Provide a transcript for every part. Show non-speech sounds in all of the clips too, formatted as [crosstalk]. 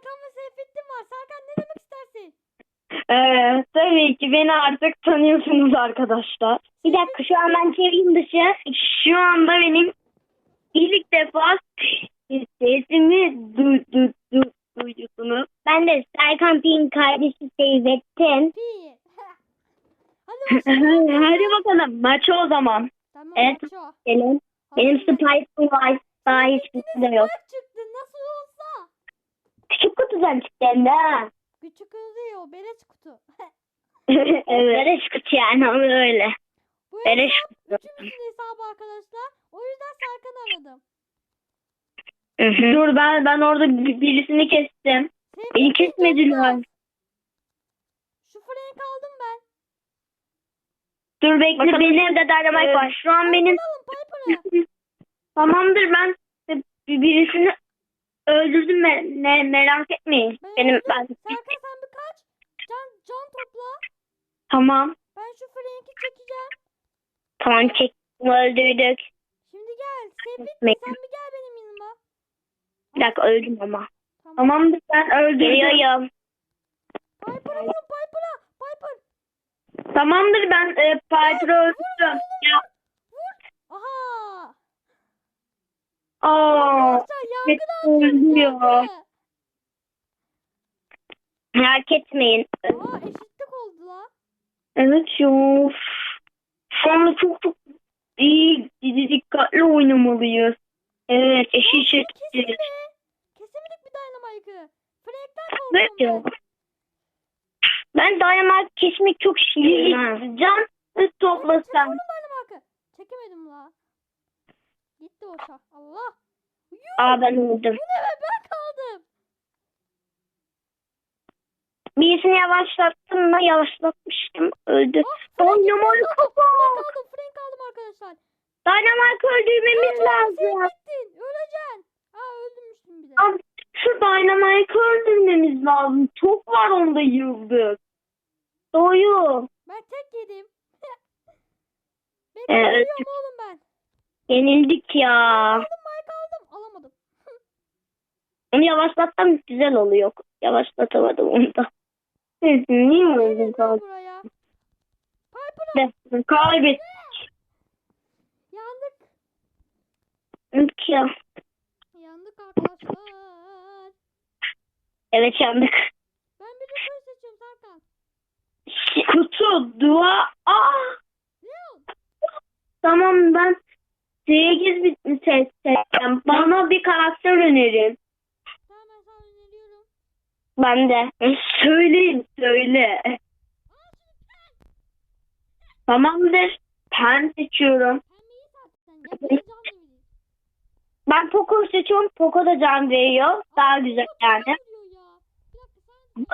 Serkan ve Seyfettin var. Serkan ne demek istersin? Ee, tabii ki beni artık tanıyorsunuz arkadaşlar. Bir dakika şu an ben çevireyim dışı. Şu anda benim ilk defa sesimi du, du, du, duydunuz. Ben de Serkan Pink'in kardeşi Seyfettin. Bir. Hadi başlayalım. Hadi bakalım maçı o zaman. Tamam Evet. Gelin. Benim mısın? Spike'ım var. Daha hiçbir de yok. Bak çıktı kutudan çıktı hem de ha. Küçük oluyor. Beleş kutu. [laughs] evet. Beleş kutu yani ama öyle. Bu Beleş hesap kutu. üçümüzün hesabı arkadaşlar. O yüzden Serkan'ı aradım. Dur ben ben orada bir- birisini kestim. Seyfettin Beni kesmediler. Şu Frank aldım ben. Dur bekle Bakalım benim evde dynamite Ee, var. Şu an benim Alın Piper'ı. [laughs] tamamdır ben bir- birisini öldürdüm me- ne merak etmeyin. Ben Benim ben Serkan sen bir kaç. Can, can topla. tamam. Ben şu Frank'i çekeceğim. Tamam çek. Öldürdük. Şimdi gel. Bekle. sen bir gel benim yanıma. Bir dakika öldüm ama. Tamam. Tamamdır ben öldürdüm. Geliyorum. Piper'a vurun Piper'a. Piper. Tamamdır ben e, Piper'ı öldürdüm. Ya, Aha. aa, Evet, ölüyor. yangını. Merak etmeyin. Aa eşitlik oldu la. evet. Şu anda çok çok iyi dikkatli oynamalıyız. Evet eşit şekilde. Kesemedik bir Dynamite'ı. Frank'ten Evet korkuyorum ya. ben. Dynamite kesmek çok İyi, şirin. Can toplasam. Dynamite'ı. Çekemedim la. Gitti o şah. Allah. Yuh. Aa ben öldüm. Bu ne be ben kaldım. Birisini yavaşlattım da yavaşlatmıştım. Öldü. Dynamite aldım. Frank aldım. Arkadaşlar. Dynamite öldürmemiz lazım. Seyfettin. Öleceksin. Aa öldürmüştüm bir de. Abi, Şu Dynamite'ı öldürmemiz lazım. Çok var onda yıldız. Doğru. Ben tek yedim. [laughs] Evet. ölüyorum oğlum ben. Yenildik ya. Aldım. Onu yavaşlatsam güzel oluyor. Yavaşlatamadım onu da. Evet, niye öldün buraya. Piper'a. Kaybettik Yandık. ya. Yandık arkadaşlar. Evet yandık. Ben bir röportaj seçiyorum Serkan. Kutu, dua. Aa, tamam ben 8 bitmiş seçeceğim. Bana bir karakter önerin. Tamam ben sana öneriyorum. Ben de. Söyleyin, söyle. Tamamdır. Ben seçiyorum. Ben Poco seçiyorum. Poco da can veriyor. Daha güzel yani. sen.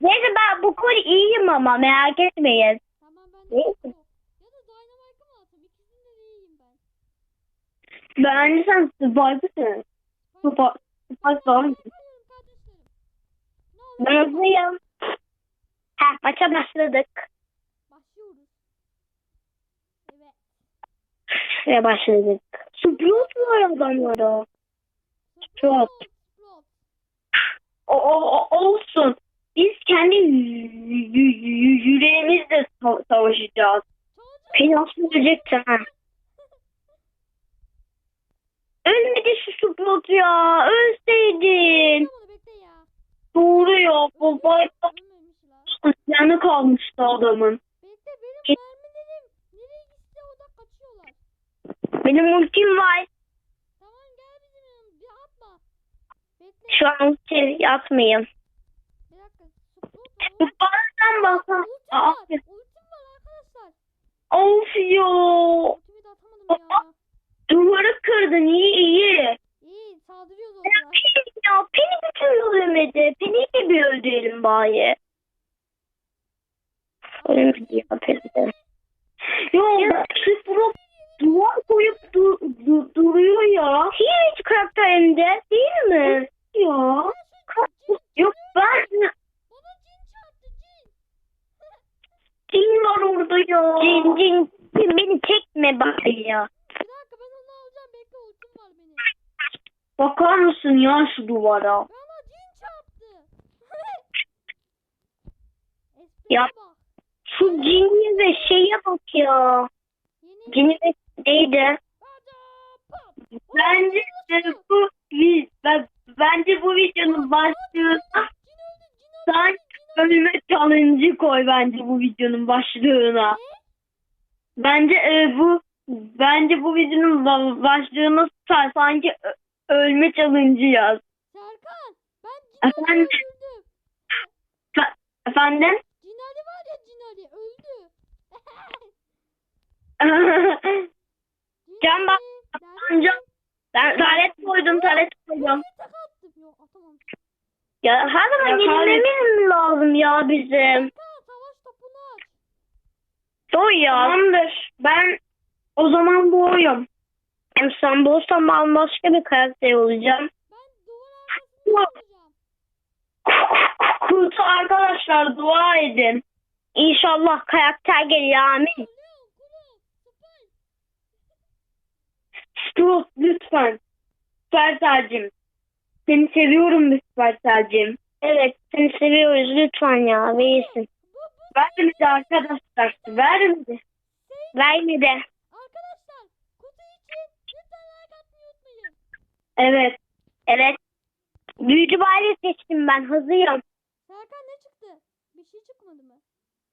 Neyse ben bu kol iyiyim ama merak etmeyin. Tamam ben de Neyse. Ya da Dynamite'ı mı atayım? İkisinde de iyiyim ben. Bence sen Spike'ısın. Spike Spike var mı? Hayırım kardeşlerim. Hızlıyım. Heh maça başladık. Başlıyoruz. Evet. Ve başladık. Sprout var adamlara. Çok. Sprout. O, o, olsun. Biz kendi yü- yü- yü- yüreğimizle sa- savaşacağız. Aslında ölecektim ha. Ölmedi şu Sprout ya. Ölseydin. Doğru ya. Bu bayağı Ölmemiş la. yanı kalmıştı adamın. Bekle benim mermilerim. Nereye gitse o da kaçıyorlar. Benim ultim var. Tamam gel bizim yanımıza. Bir atma. Bekle. Şu an ulti yapmayayım. Bir dakika. Bu var. bazen bakan. Ultim Aa, var. Ultim var arkadaşlar. Of ya. Ultimi de atamadım ya. Duvarı kırdın iyi iyi. Saldırıyoruz Ya onlara. Penny ya Penny bir türlü ölemedi. Penny'i de bir öldürelim bari. Ölmedi ya Feride. Ya Sprout duvar koyup du, du- duruyor ya. Hiç karakterimde değil mi? Ya. Yok ben cin var orada ya. Cin cin beni çekme bari ya. Bir dakika ben onu alacağım. Bekle ultim var benim. Bakar mısın ya şu duvara? Bana cin çarptı. [laughs] Ya. bak. Şu cini ve şeye bak ya. Yeni Cini ve neydi? Bence e, bu vi- ben- bence bu videonun başlığına Cin öldü, cin öldü, sen ölme challenge'ı koy bence bu videonun başlığına. Bence e, bu bence bu videonun ba- başlığına sa- sanki ö- ölme challenge'ı yaz. Serkan ben Cinali Efendim? öldürdüm. Efendim? Cinali var ya Cinali öldü. [laughs] Can bak, Cinali, Can. Ben taret koydum, taret koydum. nerede? Tak attım. Yok atamam. Ya her zaman Ya, yenilmemiz lazım ya bizim. Serkan savaş topunu aç. Soy ya. Tamamdır. Ben o zaman boğuyum. Hem sen bulursan ben başka bir karakter olacağım. Kutu arkadaşlar dua edin. İnşallah karakter gelir amin. Stu lütfen. Süperselcim. Seni seviyorum be Süperselcim. Evet seni seviyoruz lütfen ya. Bu, bu Vermedi arkadaşlar. Vermedi. Vermedi. arkadaşlar kutu için lütfen like atmayı unutmayın. Evet. Evet. Büyücü bari seçtim ben hazırım. Serkan ne çıktı? Bir şey çıkmadı mı?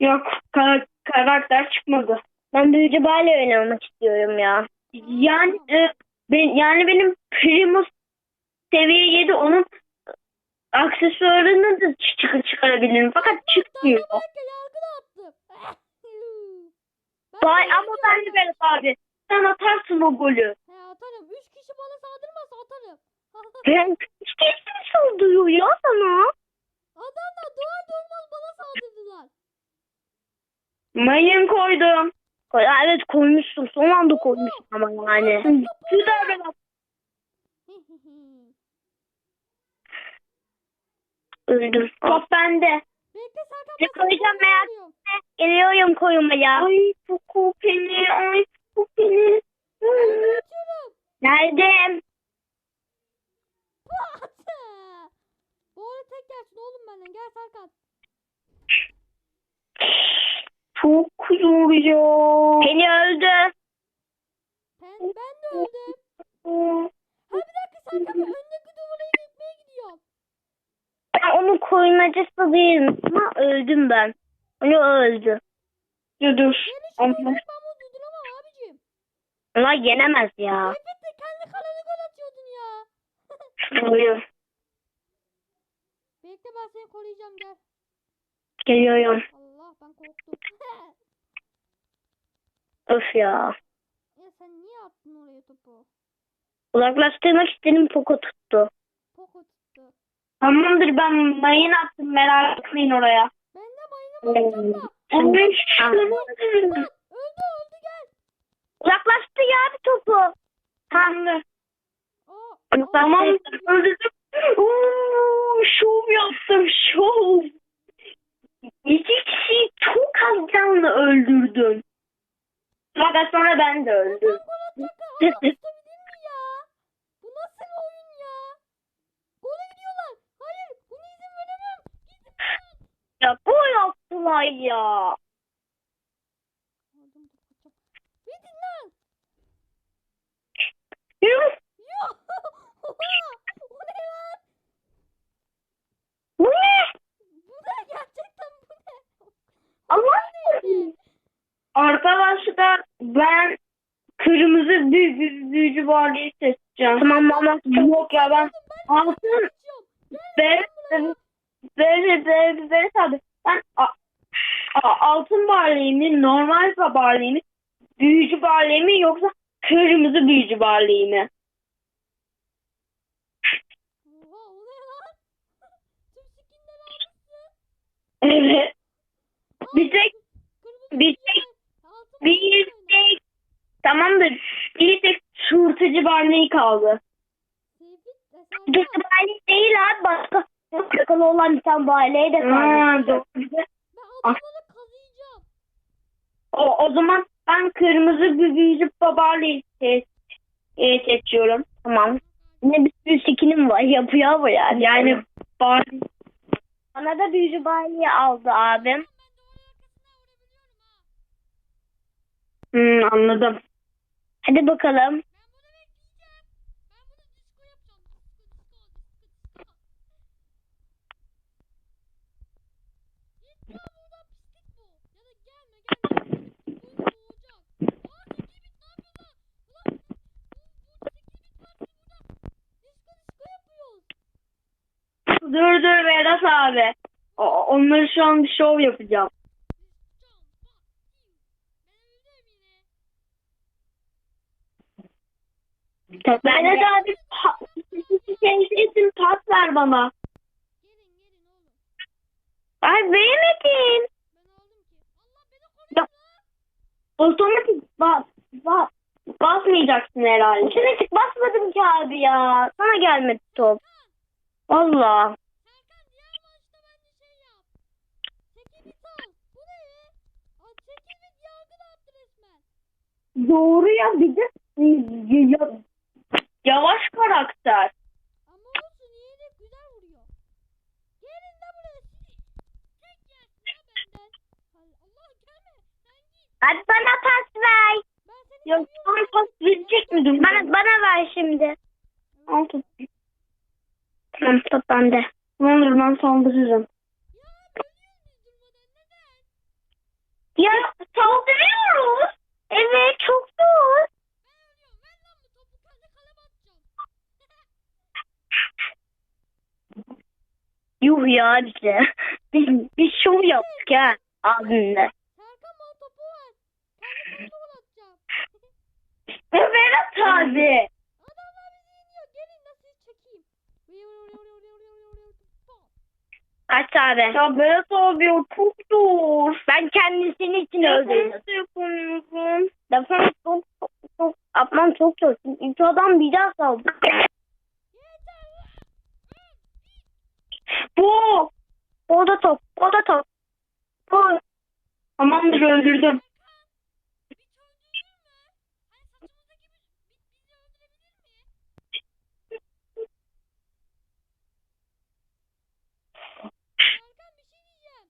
Yok ka- karakter çıkmadı. Ben büyücü bari oynamak istiyorum ya. Yani e, ben, yani benim Primus seviye 7 onun aksesuarını da çı- çık- çıkarabilirim fakat çıkmıyor. [laughs] De ama ben de Berat abi. Sen atarsın o golü. Ben hiç kesimi saldırıyor ya sana. Adamlar duvar durmaz bana saldırdılar. Mayın koydum. Koy- Evet koymuşsun. Son anda koymuşsun ama yani. Şu da Berat. Öldüm. Top bende. Bekle Serkan Ne koyacağım ben merak koyuyorum. Geliyorum koymaya. Ay Poco Penny. Ay Poco Penny. Atıyorum. Nerede? Pat! Bu arada tek gelsin oğlum benden. Gel Serkan. Çok zor ya. Penny öldü. Ben, ben de öldüm. Ha bir dakika Serkan ben öndeki duvara gitmeye gidiyorum. Ben onun koymacısı değilim ama öldüm ben. Onu öldü. Dur. Ben bunu durduramam abicim. Onlar yenemez ya. Elbette kendi kalene gol atıyordun ya. Oluyor. Ben koruyacağım gel. Geliyorum. Allah ben korktum. [laughs] Öf ya. ya sen niye attın oraya topu? Uzaklaştırmak istedim Poco tuttu. Poko tuttu. Tamamdır ben mayın attım merak etmeyin oraya. Ben de mayına bakacağım da. Ay, Lan, öldü öldü gel. Uzaklaştı ya bir topu. Tamamdır. Tamam öldürdüm. Oo, şov yaptım şov. İki kişiyi çok az canlı öldürdüm. Fakat sonra ben de öldüm. Sen gol atacak adam tutabildin mi ya? Bu nasıl bir oyun ya? Gole gidiyorlar. Hayır buna izin veremem. İzin veremem. Ya bu yaptılar ya. Aldım dur kaçacağım. Gidin lan. Yuh, Yok. Oha. O ne lan? Bu ne? Bu ne gerçekten bu ne? Allah Neydi? Arkadaşlar ben kırmızı büyü, büyü, büyücü varlığı seçeceğim. Tamam mama. Yok ya ben altın. Berat Berat Berat Berat abi ben a, a- altın barleği mi normal barleği mi büyücü barleği mi yoksa kırmızı büyücü barleği mi? Oha o ne lan? [laughs] Tüm skinleri almışsın. Evet. Bir tek Sivri kaldı. Sivri Barney değil abi başka. Kakalı olan bir tane Barney de kaldı. Ah. O, o zaman ben kırmızı bir büyücü babayla seç, e, seçiyorum. Tamam. Ne bir sürü skinim var. Yapıyor bu yani. Yani Barney. Bana da büyücü Barney'i aldı abim. Hmm, anladım. Hadi bakalım. Dur dur Vedat abi. Onları şu an bir şov yapacağım. Ben. Vedat abi pa- teyzesin pas ver bana. Ay lan. Otomatik bas, bas. Basmayacaksın herhalde. Otomatik basmadım ki abi ya. Sana gelmedi top. Valla. Serkan diğer maçta bence şey yap. Tekibit al. Bu ne ya? Tekibit yargı dağıttı resmen. Doğru ya bir de y- y- yavaş karakter. Ama olsun yine de güzel vuruyor. Gelin de buraya sizi. Tek yersin ya benden. Allah gelme. Sen git. Hadi bana pas ver. Ben seni Ya seviyorum. sana pas verecek miydin? Bana, bana ver şimdi. Al tut. Tamam top bende. Ne olur ben saldırırım. Ya saldırıyoruz. Evet çok zor. Yuh ya bize. Biz, biz şov yaptık ha abimle. Serkan abi. Adamlar bizi yeniyor. Gelin de sizi çekeyim. Vuruyor, vuruyor, vuruyor, vuruyor, vuruyor, vuruyor. Bam. Kaç abi? Ya Vedat abi o çok zor. Ben kendisini için öldürdüm. Nasıl yapamıyorum? Defans çok çok çok yapmam çok zor. İki adam bir daha lan. Bu. O da top. O da top. Bu. Tamamdır öldürdüm. Bir öldürür mü? Hani saçımızdaki bir, bir, bizi öldürebilir mi? Serkan bir şey diyeceğim.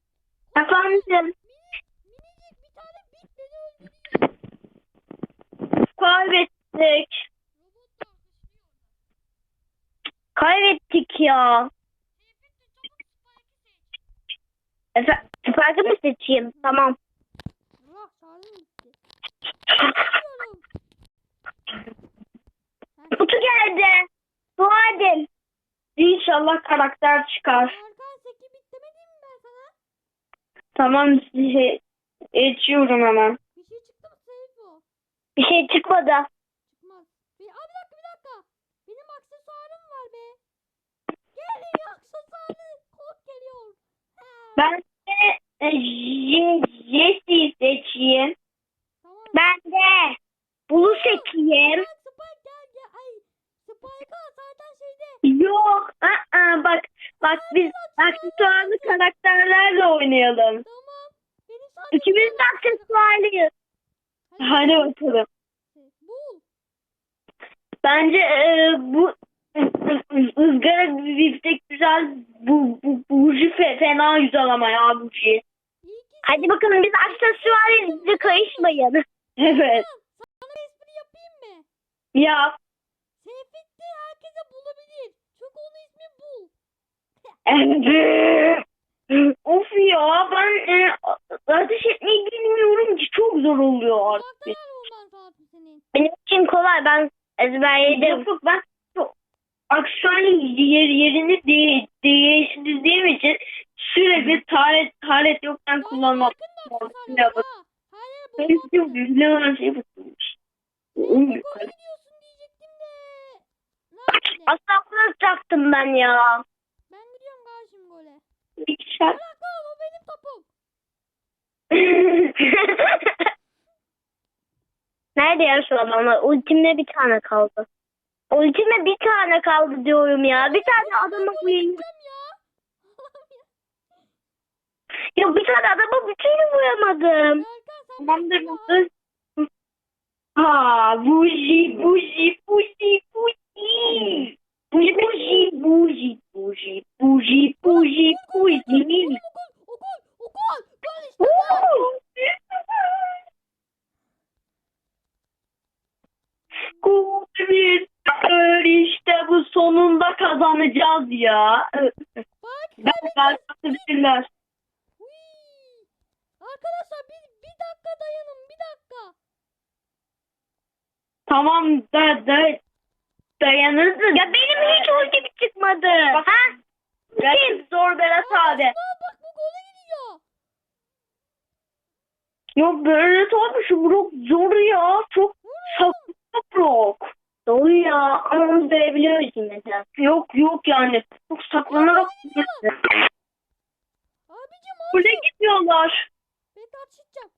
Efendim kaybettik. Kaybettik ya. Çabuk Spike'ı mı seçeyim? Tamam. Allah şarjım gitti. Kutu geldi. Dua edin. İnşallah karakter çıkar. Serkan seki bit demedim mi ben sana? Tamam şey, geçiyorum hemen. Bir şey çıktı mı bu? Bir şey çıkmadı. Çıkmaz. Bir, aa, bir dakika bir dakika. Benim aksesuarım var be. Geliyor aksesuarı. Kod geliyor. Ha, Ben de e, Jesse'yi seçeyim. Tamam. Ben de. Bulu seçeyim. Spike gel gel. Ay Spike'a zaten şeyde. Yok. Aa, bak bak biz aksesuarlı karakterlerle oynayalım. Tamam. Benim sadece İkimiz de aksesuarlıyız. Hadi bakalım. Bul. Bence e, bu ızgara biftek güzel. Bu, bu buji fe, fena güzel ama ya ki Hadi bakalım biz aksesuarıyız. Bize kayışmayın. [laughs] Evet. sana bir espri yapayım mı? Ya Seyfettin herkese bulabilir. Çünkü onun ismi Bul. Of ya ben e, ateş etmeyi bilmiyorum ki çok zor oluyor artık. Benim için kolay. Ben ezberledim. Yok ben aksesuar yer, yerini de, değiştirdiğim için sürekli taret taret yokken kullanmam. Yakın da Ya aksesuarlar bak- ha. Her yere Ben bomba gole. İkişer. Bırak lan o benim topum. [laughs] Nerede ya şu adamlar? Ultimde bir tane kaldı. Ultimde bir tane kaldı diyorum ya. Bir tane adama Ben vurayım. gideceğim [laughs] ya. Bir tane adama bir türlü vuramadım. Tamamdır bırak mısın? Ha buji buji buji buji. Buji buji buji buji buji buji buji mimi. Okul okul gol işte. Kuvvet işte bu sonunda kazanacağız ya. Bak. Ben kazanabilirler. Arkadaşlar bir, bir dakika dayanın bir dakika. Tamam da, da dayanırsın. Ya bir hiç ultim çıkmadı. Bak- Ha? Kim? Zor Berat abi. Aa, bak bu gole gidiyor. Yok Berat abi şu Brock zor ya. Çok saklı Brock. Doğru ya. Ama onu görebiliyoruz yine de. Yok yok yani. Çok saklanarak Abicim al. kule gidiyorlar. Bekle atışacağım.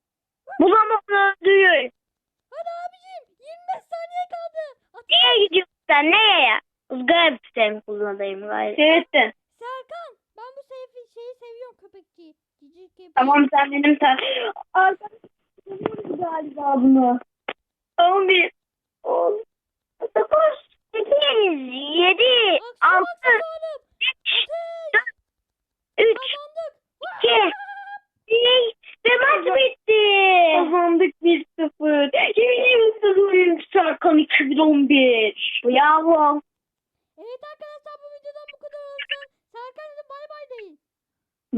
Bulamam öldürüyor. Hadi abicim 25 saniye kaldı. At Nereye gidiyorsun sen? Nereye? Izgara sistemi kullanayım galiba. Seyrettin. Serkan ben bu sevi şeyi seviyorum köpekçiyi. Cici köpek. Tamam sen benim sen. Arkadaşlar galiba bunu. 11 10 9 8, 7, Akşam 6, akşam oğlum. 3, Ateş. 3, Kazandık. 2, 1 ve maç bitti. Kazandık 1-0. Yemin ederim Serkan 2011. Bravo.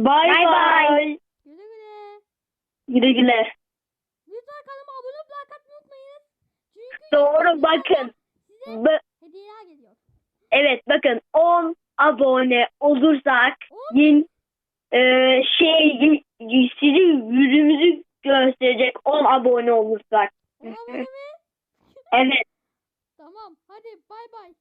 Bay Bay. Güle güle. Güle güle. Lütfen kanalıma abone olup like atmayı unutmayın. Çünkü Doğru bakın. size Ba- hediyeler geliyor. evet bakın 10 abone olursak On? yeni e, şey sizin yüzümüzü gösterecek 10 abone olursak. On abone mi? Evet. Tamam hadi bay bay.